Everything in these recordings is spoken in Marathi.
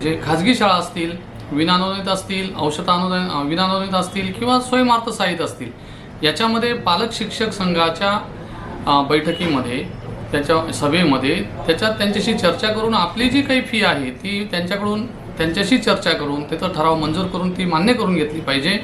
जे खाजगी शाळा असतील विनानोंदित असतील औषध अनुदान असतील किंवा स्वयंमार्थ साहित्य असतील याच्यामध्ये पालक शिक्षक संघाच्या बैठकीमध्ये त्याच्या सभेमध्ये त्याच्यात त्यांच्याशी चर्चा करून आपली जी काही फी आहे ती त्यांच्याकडून त्यांच्याशी चर्चा करून त्याचा ठराव मंजूर करून ती मान्य करून घेतली पाहिजे.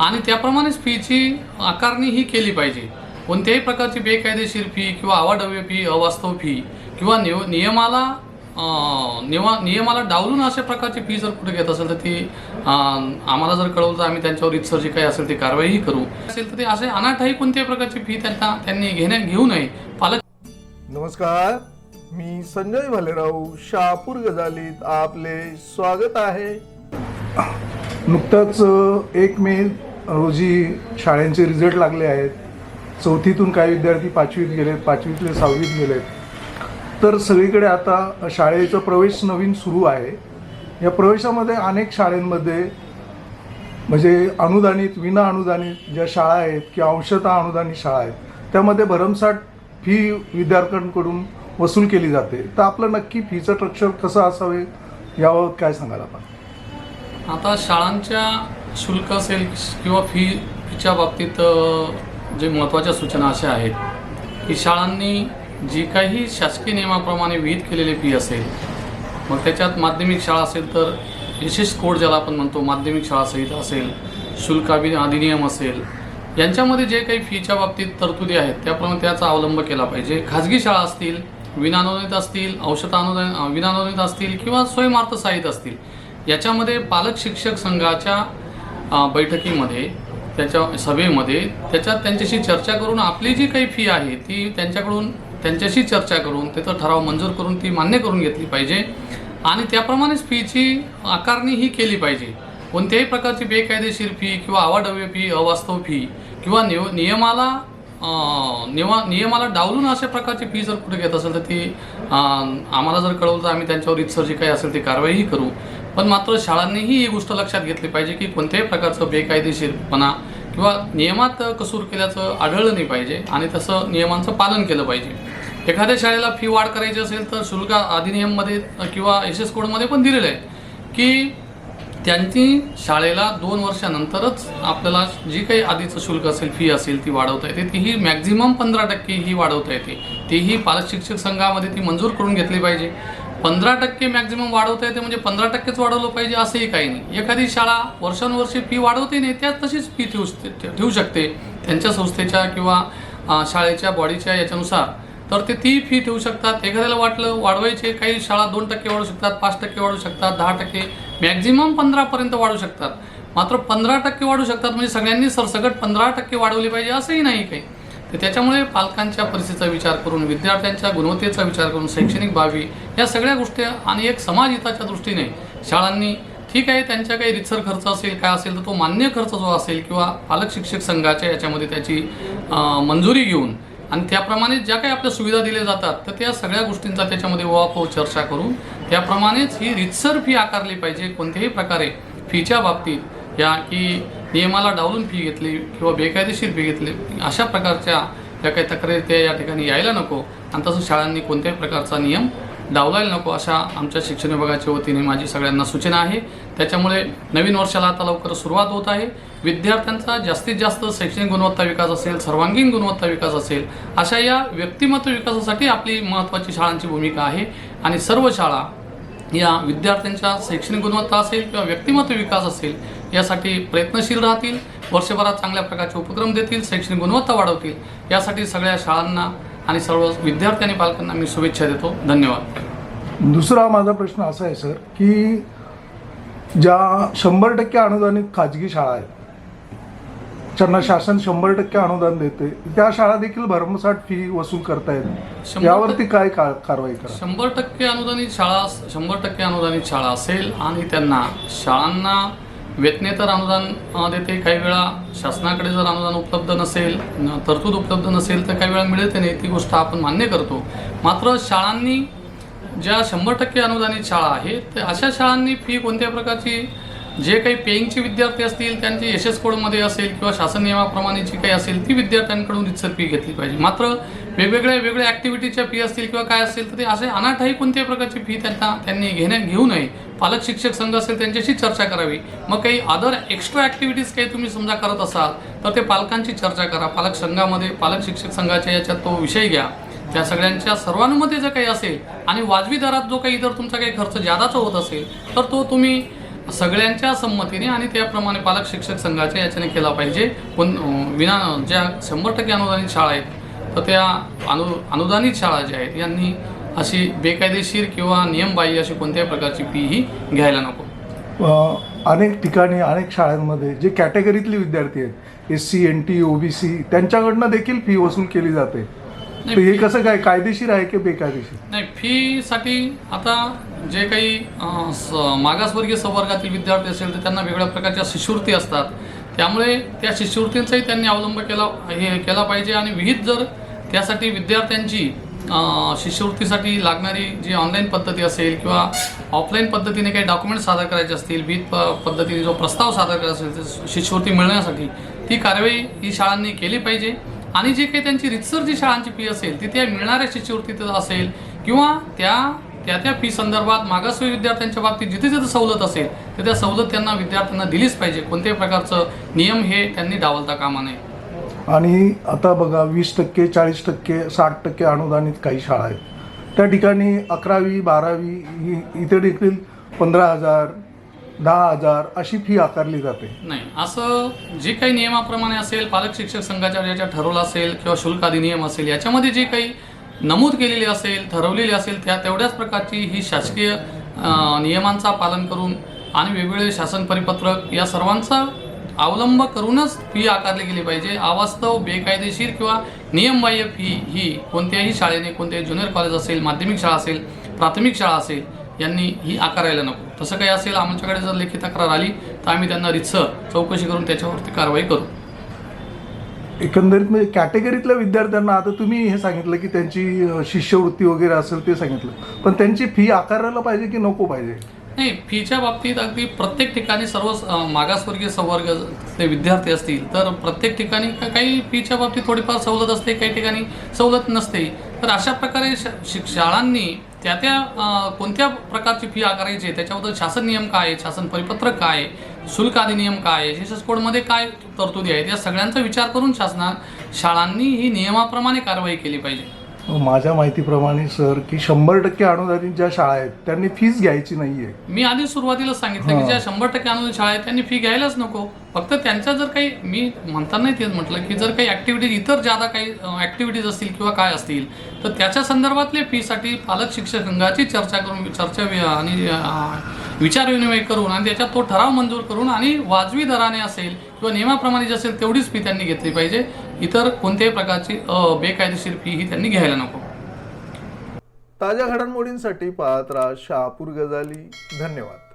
आणि त्याप्रमाणेच फीची आकारणी ही केली पाहिजे. कोणत्याही प्रकारची बेकायदेशीर फी किंवा अवाढव्य फी अवास्तव फी किंवा नियमाला नियमा नियमाला डावलून अशा प्रकारची फी जर कुठे घेत असेल तर ती आम्हाला जर कळवलं तर आम्ही त्यांच्यावर इत्सर जी काही असेल ती कारवाईही करू. असेल तर ते असे अनाठाई कोणत्याही प्रकारची फी त्यांना त्यांनी घेण्या घेऊ नये. पालक नमस्कार. मी संजय भालेराव शहापूर गजालीत आपले स्वागत आहे. नुकताच एक मे रोजी शाळेंचे रिझल्ट लागले आहेत. चौथीतून काही विद्यार्थी पाचवीत गेलेत पाचवीतले सहावीत गेलेत. तर सगळीकडे आता शाळेचा प्रवेश नवीन सुरू आहे. या प्रवेशामध्ये अनेक शाळेंमध्ये म्हणजे अनुदानित विना अनुदानित ज्या शाळा आहेत किंवा अंशतः अनुदानित शाळा आहेत त्यामध्ये भरमसाठ फी विद्यार्थ्यांकडून वसूल केली जाते. तर आपलं नक्की फीचं स्ट्रक्चर कसं असावे याबाबत काय सांगाल आपण? आता शाळांच्या शुल्क असेल किंवा फी फीच्या बाबतीत जे महत्त्वाच्या सूचना अशा आहेत की शाळांनी जी काही शासकीय नियमाप्रमाणे विहित केलेली फी असेल मग त्याच्यात माध्यमिक शाळा असेल तर विशेष कोड ज्याला आपण म्हणतो माध्यमिक शाळा सहित असेल शुल्क अधिनियम असेल यांच्यामध्ये जे काही फीच्या बाबतीत तरतुदी आहेत त्याप्रमाणे त्याचा अवलंब केला पाहिजे. खाजगी शाळा असतील विनानुदानित असतील औषध अनुदान विनानुदानित असतील किंवा स्वयंमार्थ साहित्य असतील याच्यामध्ये पालक शिक्षक संघाच्या बैठकीमध्ये त्याच्या सभेमध्ये त्याच्यात त्यांच्याशी चर्चा करून आपली जी काही फी आहे ती त्यांच्याकडून त्यांच्याशी चर्चा करून त्याचा ठराव मंजूर करून ती मान्य करून घेतली पाहिजे. आणि त्याप्रमाणेच फीची आकारणी ही केली पाहिजे. कोणत्याही प्रकारची बेकायदेशीर फी किंवा अवाढव्य फी अवास्तव फी किंवा निव नियमाला नियमा नियमाला डावलून अशा प्रकारची फी जर कुठे घेत असेल तर ती आम्हाला जर कळवलं तर आम्ही त्यांच्यावर इत्सर जी काही असेल ती कारवाईही करू. पण मात्र शाळांनीही ही गोष्ट लक्षात घेतली पाहिजे की कोणत्याही प्रकारचं बेकायदेशीरपणा किंवा नियमात कसूर केल्याचं आढळलं नाही पाहिजे आणि तसं नियमांचं पालन केलं पाहिजे. एखाद्या शाळेला फी वाढ करायची असेल तर शुल्क अधिनियममध्ये किंवा एस एस कोडमध्ये पण दिलेलं आहे की त्यांची शाळेला दोन वर्षानंतरच आपल्याला जी काही आधीचं शुल्क असेल फी असेल ती वाढवता येते. तीही मॅक्झिमम पंधरा टक्के ही वाढवता येते. तीही पालक शिक्षक संघामध्ये ती मंजूर करून घेतली पाहिजे. पंधरा टक्के मॅक्झिमम वाढवता येते म्हणजे पंधरा टक्केच वाढवलं पाहिजे असंही काही नाही. एखादी शाळा वर्षानुवर्षे फी वाढवते नाही त्या तशीच फी ठेवू ठेवू शकते. त्यांच्या संस्थेच्या किंवा शाळेच्या बॉडीच्या याच्यानुसार तर ते ती फी ठेवू शकतात. एखाद्याला वाटलं वाढवायचे काही शाळा दोन टक्के वाढू शकतात पाच टक्के वाढू शकतात दहा टक्के मॅक्झिमम पंधरापर्यंत वाढू शकतात. मात्र पंधरा टक्के वाढू शकतात म्हणजे सगळ्यांनी सरसकट पंधरा टक्के वाढवली पाहिजे असंही नाही काही. तर त्याच्यामुळे पालकांच्या परिस्थितीचा विचार करून विद्यार्थ्यांच्या गुणवत्तेचा विचार करून शैक्षणिक बाबी या सगळ्या गोष्टी आणि एक समाज हिताच्या दृष्टीने शाळांनी ठीक आहे त्यांच्या काही रितसर खर्च असेल काय असेल तर तो मान्य खर्च जो असेल किंवा पालक शिक्षक संघाच्या याच्यामध्ये त्याची मंजुरी घेऊन आणि त्याप्रमाणे ज्या काही आपल्या सुविधा दिल्या जातात तर त्या सगळ्या गोष्टींचा त्याच्यामध्ये उहापोह चर्चा करून त्याप्रमाणेच ही रितसर फी आकारली पाहिजे कोणत्याही प्रकारे फीच्या बाबतीत. या की नियमाला डावलून फी घेतली किंवा बेकायदेशीर फी घेतली अशा प्रकारच्या ज्या काही तक्रारी त्या या ठिकाणी यायला नको. आणि तसं शाळांनी कोणत्याही प्रकारचा नियम डावलायला नको अशा आमच्या शिक्षण विभागाच्या वतीने माझी सगळ्यांना सूचना आहे. त्याच्यामुळे नवीन वर्षाला आता लवकर सुरुवात होत आहे. विद्यार्थ्यांचा जास्तीत जास्त शैक्षणिक गुणवत्ता विकास असेल सर्वांगीण गुणवत्ता विकास असेल अशा या व्यक्तिमत्व विकासासाठी आपली महत्त्वाची शाळांची भूमिका आहे. आणि सर्व शाळा या विद्यार्थ्यांच्या शैक्षणिक गुणवत्ता असेल किंवा व्यक्तिमत्व विकास असेल यासाठी प्रयत्नशील राहतील वर्षभरात चांगल्या प्रकारचे उपक्रम देतील शैक्षणिक गुणवत्ता वाढवतील. यासाठी सगळ्या शाळांना आणि सर्व विद्यार्थी आणि पालकांना मी शुभेच्छा देतो. धन्यवाद. दुसरा माझा प्रश्न असा आहे सर की ज्या शंभर टक्के अनुदानित खाजगी शाळा आहेत ज्यांना शासन शंभर टक्के अनुदान देते त्या शाळा देखील भरमसाठ फी वसूल करतायत यावरती काय कारवाई करा? शंभर टक्के अनुदानित शाळा शंभर टक्के अनुदानित शाळा असेल आणि त्यांना शाळांना वेतनेतर अनुदान देते. काही वेळा शासनाकडे जर अनुदान उपलब्ध नसेल तरतूद उपलब्ध नसेल तर काही वेळा मिळते नाही. ती गोष्ट आपण मान्य करतो. मात्र शाळांनी ज्या शंभर टक्के अनुदानित शाळा आहेत तर अशा शाळांनी फी कोणत्या प्रकारची जे काही पेईंगचे विद्यार्थी असतील त्यांची एस एस कोडमध्ये असेल किंवा शासन नियमाप्रमाणे जी काही असेल ती विद्यार्थ्यांकडून रितसर फी घेतली पाहिजे. मात्र वेगवेगळ्या वेगळ्या ॲक्टिव्हिटीच्या फी असतील किंवा काय असेल तर ते असे अनाठाही कोणत्याही प्रकारची फी त्यांना त्यांनी घेण्या घेऊ नये. पालक शिक्षक संघ असेल त्यांच्याशी चर्चा करावी. मग काही अदर एक्स्ट्रा ॲक्टिव्हिटीज काही तुम्ही समजा करत असाल तर ते पालकांची चर्चा करा. पालक संघामध्ये पालक शिक्षक संघाच्या याच्यात तो विषय घ्या. त्या सगळ्यांच्या सर्वानुमते जर काही असेल आणि वाजवी दरात जो काही इतर तुमचा काही खर्च जादाचा होत असेल तर तो तुम्ही सगळ्यांच्या संमतीने आणि त्याप्रमाणे पालक शिक्षक संघाच्या याच्याने केला पाहिजे. पण विना ज्या शंभर टक्के अनुदानित शाळा आहेत तर त्या अनु अनुदानित शाळा ज्या आहेत यांनी अशी बेकायदेशीर किंवा नियमबाह्य अशी कोणत्याही प्रकारची फी ही घ्यायला नको. अनेक ठिकाणी अनेक शाळांमध्ये जे कॅटेगरीतले विद्यार्थी आहेत S C N T O B C त्यांच्याकडनं देखील फी वसूल केली जाते. हे कसं काय कायदेशीर आहे की बेकायदेशीर? नाही फीसाठी आता जे काही स- मागासवर्गीय संवर्गातील विद्यार्थी असेल तर त्यांना वेगळ्या प्रकारच्या शिष्यवृत्ती असतात. त्यामुळे त्या शिष्यवृत्तींचाही त्यांनी अवलंब केला हे केला पाहिजे आणि विहित जर त्यासाठी विद्यार्थ्यांची शिष्यवृत्तीसाठी लागणारी जी ऑनलाईन पद्धती असेल किंवा ऑफलाईन पद्धतीने काही डॉक्युमेंट सादर करायचे असतील विविध प पद्धतीने जो प्रस्ताव सादर करायचा असेल तर शिष्यवृत्ती मिळण्यासाठी ती कारवाई ही शाळांनी केली पाहिजे. आणि जे काही त्यांची रितसर जी शाळांची फी असेल ती त्या मिळणाऱ्या शिष्यवृत्तीत असेल किंवा त्या त्या त्या फी संदर्भात मागासवर्गीय विद्यार्थ्यांच्या बाबतीत जिथे जिथे सवलत असेल तर त्या सवलत त्यांना विद्यार्थ्यांना दिलीच पाहिजे. कोणत्याही प्रकारचं नियम हे त्यांनी डावलता कामा नये. आणि आता बघा वीस टक्के चाळीस टक्के साठ टक्के अनुदानित काही शाळा आहेत. त्या ठिकाणी अकरावी बारावी ही इथे देखील पंधरा हजार दहा हजार अशी फी आकारली जाते. नाही असं जे काही नियमाप्रमाणे असेल पालक शिक्षक संघाच्या ज्याच्या ठरवलं असेल किंवा शुल्क अधिनियम असेल याच्यामध्ये जे काही नमूद केलेले असेल ठरवलेले असेल त्या तेवढ्याच प्रकारची ही शासकीय नियमांचा पालन करून आणि वेगवेगळे शासन परिपत्रक या सर्वांचा अवलंब करूनच फी आकारली गेली पाहिजे. अवास्तव बेकायदेशीर किंवा नियमबाह्य फी ही कोणत्याही शाळेने कोणत्याही ज्युनियर कॉलेज असेल माध्यमिक शाळा असेल प्राथमिक शाळा असेल यांनी ही आकारायला नको. तसं काही असेल आमच्याकडे जर लेखी तक्रार आली तर आम्ही त्यांना रितसर चौकशी करून त्याच्यावरती कारवाई करू. एकंदरीत म्हणजे कॅटेगरीतल्या विद्यार्थ्यांना आता तुम्ही हे सांगितलं की त्यांची शिष्यवृत्ती वगैरे असेल ते सांगितलं. पण त्यांची फी आकारायला पाहिजे की नको पाहिजे? नाही फीच्या बाबतीत अगदी प्रत्येक ठिकाणी सर्व मागासवर्गीय संवर्ग ते विद्यार्थी असतील तर प्रत्येक ठिकाणी काही फीच्या बाबतीत थोडीफार सवलत असते काही ठिकाणी सवलत नसते. तर अशा प्रकारे शिक शाळांनी त्या त्या कोणत्या प्रकारची फी आकारायची आहे त्याच्याबद्दल शासन नियम काय आहे शासन परिपत्रक काय आहे शुल्क अधिनियम काय आहे एस कोडमध्ये काय तरतुदी आहेत या सगळ्यांचा विचार करून शासना शाळांनी ही नियमाप्रमाणे कारवाई केली पाहिजे. माझ्या माहितीप्रमाणे सर की शंभर टक्के अनुदानित ज्या शाळा आहेत त्यांनी फीस घ्यायची नाहीये. मी आधी सुरुवातीला सांगितलं की. ज्या शंभर टक्के अनुदानित शाळा आहेत त्यांनी फी घ्यायलाच नको. फक्त त्यांच्या जर काही मी म्हणताना तेच म्हटलं की जर काही ॲक्टिव्हिटीज इतर ज्यादा काही ॲक्टिव्हिटीज असतील किंवा काय असतील तर त्याच्या संदर्भातले फीसाठी पालक शिक्षक संघाची चर्चा करून चर्चा आणि विचारविनिमय करून आणि त्याच्यात तो ठराव मंजूर करून आणि वाजवी दराने असेल किंवा नियमाप्रमाणे जे असेल तेवढीच फी त्यांनी घेतली पाहिजे. इतर कोणत्याही प्रकारची अ, बेकायदेशीर फी ही त्यांनी घ्यायला नको. ताज्या घडामोडींसाठी पाहत राहा शहापूर गजाली. धन्यवाद.